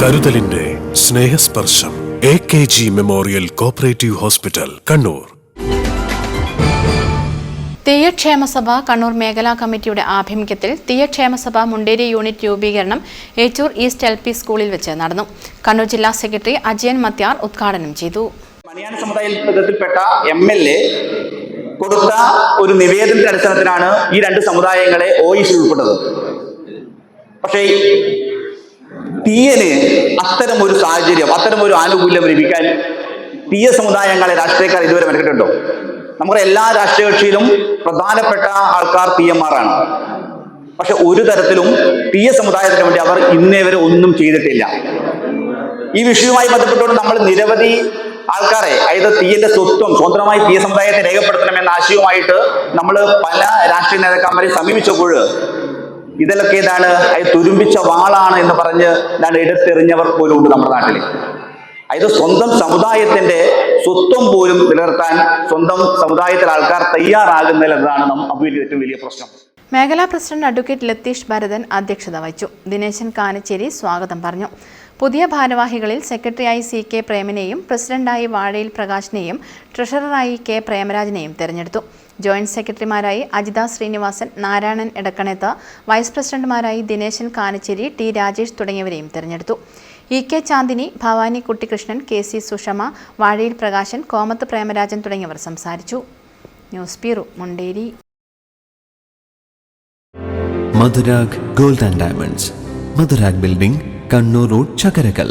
കരുതലിന്റെ Snehasparsham A K G memorial cooperative hospital Kannur. തീയക്ഷേമസഭ Kannur മേഖലാ കമ്മിറ്റിയുടെ ആഭിമുഖ്യത്തിൽ തീയക്ഷേമസഭ മുണ്ടേരി യൂണിറ്റ് രൂപീകരണം ഏച്ചൂർ ഈസ്റ്റ് എൽ പി സ്കൂളിൽ വെച്ച് നടന്നു. കണ്ണൂർ ജില്ലാ സെക്രട്ടറി അജയൻ മത്യാർ ഉദ്ഘാടനം ചെയ്തു. മണിയാൻ സമുദായത്തിൽപ്പെട്ട എം എൽ എ കൊടുത്ത ഒരു നിവേദനത്തിന്റെ അടിസ്ഥാനത്തിലാണ് ഈ രണ്ട് സമുദായങ്ങളെ ഒ ഇസിൽ ഉൾപ്പെട്ടത്. പക്ഷേ തീയന് അത്തരം ഒരു സാഹചര്യം അത്തരം ഒരു ആനുകൂല്യം ലഭിക്കാൻ തീയ സമുദായങ്ങളെ രാഷ്ട്രീയക്കാർ ഇതുവരെ മെനക്കെട്ടുണ്ടോ നമ്മുടെ എല്ലാ രാഷ്ട്രീയ കക്ഷിയിലും പ്രധാനപ്പെട്ട ആൾക്കാർ തീയന്മാരാണ് പക്ഷെ ഒരു തരത്തിലും തീയ സമുദായത്തിന് വേണ്ടി അവർ ഇന്നേ വരെ ഒന്നും ചെയ്തിട്ടില്ല. ഈ വിഷയവുമായി ബന്ധപ്പെട്ടുകൊണ്ട് നമ്മൾ നിരവധി ആൾക്കാരെ അതായത് തീയന്റെ സ്വത്വം സ്വന്തമായി തീയ സമുദായത്തെ രേഖപ്പെടുത്തണമെന്ന ആശയവുമായിട്ട് നമ്മൾ പല രാഷ്ട്രീയ നേതാക്കന്മാരെ സമീപിച്ചപ്പോൾ ഇതിലൊക്കെ ഏതാണ്? തുരുമ്പിച്ച വാളാണ് എന്ന് പറഞ്ഞ് ഞാൻ എടുത്തെറിഞ്ഞവർ പോലും ഉണ്ട് നമ്മുടെ നാട്ടിൽ അതായത് സ്വന്തം സമുദായത്തിന്റെ സ്വത്വം പോലും നിലനിർത്താൻ സ്വന്തം സമുദായത്തിലെ ആൾക്കാർ തയ്യാറാകുന്നില്ല എന്നതാണ് നാം അഭിമുഖീകരിക്കുന്ന ഏറ്റവും വലിയ പ്രശ്നം. മേഖലാ പ്രസിഡന്റ് അഡ്വക്കേറ്റ് ലത്തീഷ് ഭരതൻ അധ്യക്ഷത വഹിച്ചു. ദിനേശൻ കാനച്ചേരി സ്വാഗതം പറഞ്ഞു. പുതിയ ഭാരവാഹികളിൽ സെക്രട്ടറിയായി സി കെ പ്രേമനെയും പ്രസിഡന്റായി വാഴയിൽ പ്രകാശിനെയും ട്രഷററായി കെ പ്രേമരാജിനെയും തെരഞ്ഞെടുത്തു. ജോയിന്റ് സെക്രട്ടറിമാരായി അജിത ശ്രീനിവാസൻ നാരായണൻ എടക്കണേത്ത് വൈസ് പ്രസിഡന്റുമാരായി ദിനേശൻ കാനച്ചേരി ടി രാജേഷ് തുടങ്ങിയവരെയും തെരഞ്ഞെടുത്തു. E K Chandini Bhavani Kuttikrishnan K C Sushama Vazhayil Prakashan Komath Premarajan തുടങ്ങിയവർ സംസാരിച്ചു. News bureau Munderi. Madhurag gold and diamonds. Madhurag building Kannur road Chakkarakkal.